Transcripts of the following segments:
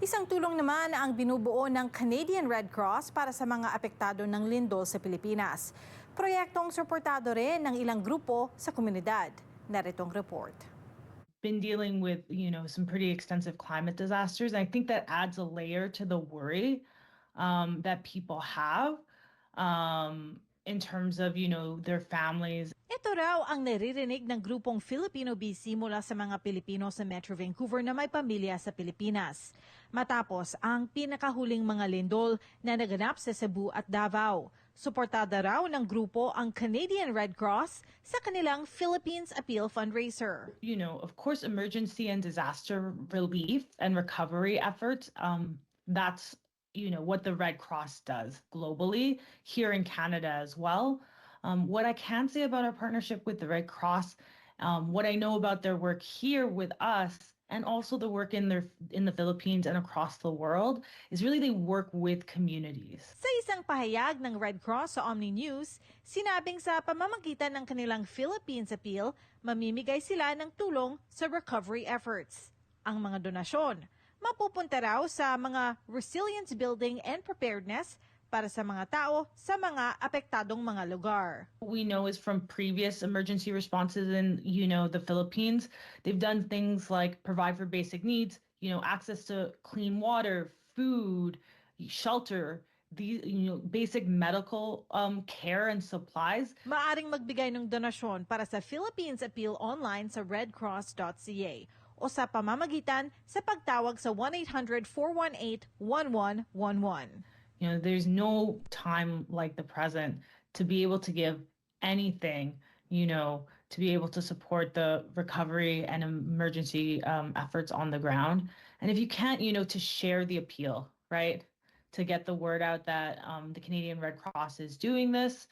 Isang tulong naman ang binubuo ng Canadian Red Cross para sa mga apektado ng lindol sa Pilipinas. Proyektong suportado rin ng ilang grupo sa komunidad. Naritong report. been dealing with you know some pretty extensive climate disasters and i think that adds a layer to the worry um, that people have um, in terms of you know their families Ito raw ang naririnig ng grupong Filipino BC mula sa mga Pilipino sa Metro Vancouver na may pamilya sa Pilipinas. Matapos ang pinakahuling mga lindol na naganap sa Cebu at Davao. Suportada raw ng grupo ang Canadian Red Cross sa kanilang Philippines Appeal fundraiser. you know of course emergency and disaster relief and recovery efforts um, that's you know what the red cross does globally here in canada as well um, what i can say about our partnership with the red cross um, what i know about their work here with us and also the work in their in the philippines and across the world is really they work with communities Sa isang pahayag ng Red Cross sa Omni News, sinabing sa pamamagitan ng kanilang Philippines Appeal, mamimigay sila ng tulong sa recovery efforts. Ang mga donasyon, mapupunta raw sa mga resilience building and preparedness para sa mga tao sa mga apektadong mga lugar. we know is from previous emergency responses in you know the Philippines they've done things like provide for basic needs you know access to clean water food shelter these you know basic medical um, care and supplies Maaring magbigay ng donasyon para sa Philippines Appeal online sa redcross.ca o sa pamamagitan sa pagtawag sa 1-800-418-1111. you know there's no time like the present to be able to give anything you know to be able to support the recovery and emergency um, efforts on the ground and if you can't you know to share the appeal right to get the word out that um, the canadian red cross is doing this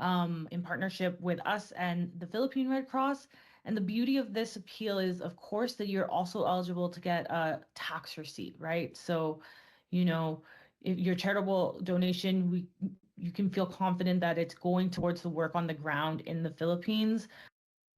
um, in partnership with us and the philippine red cross and the beauty of this appeal is of course that you're also eligible to get a tax receipt right? So you know if your charitable donation we you can feel confident that it's going towards the work on the ground in the Philippines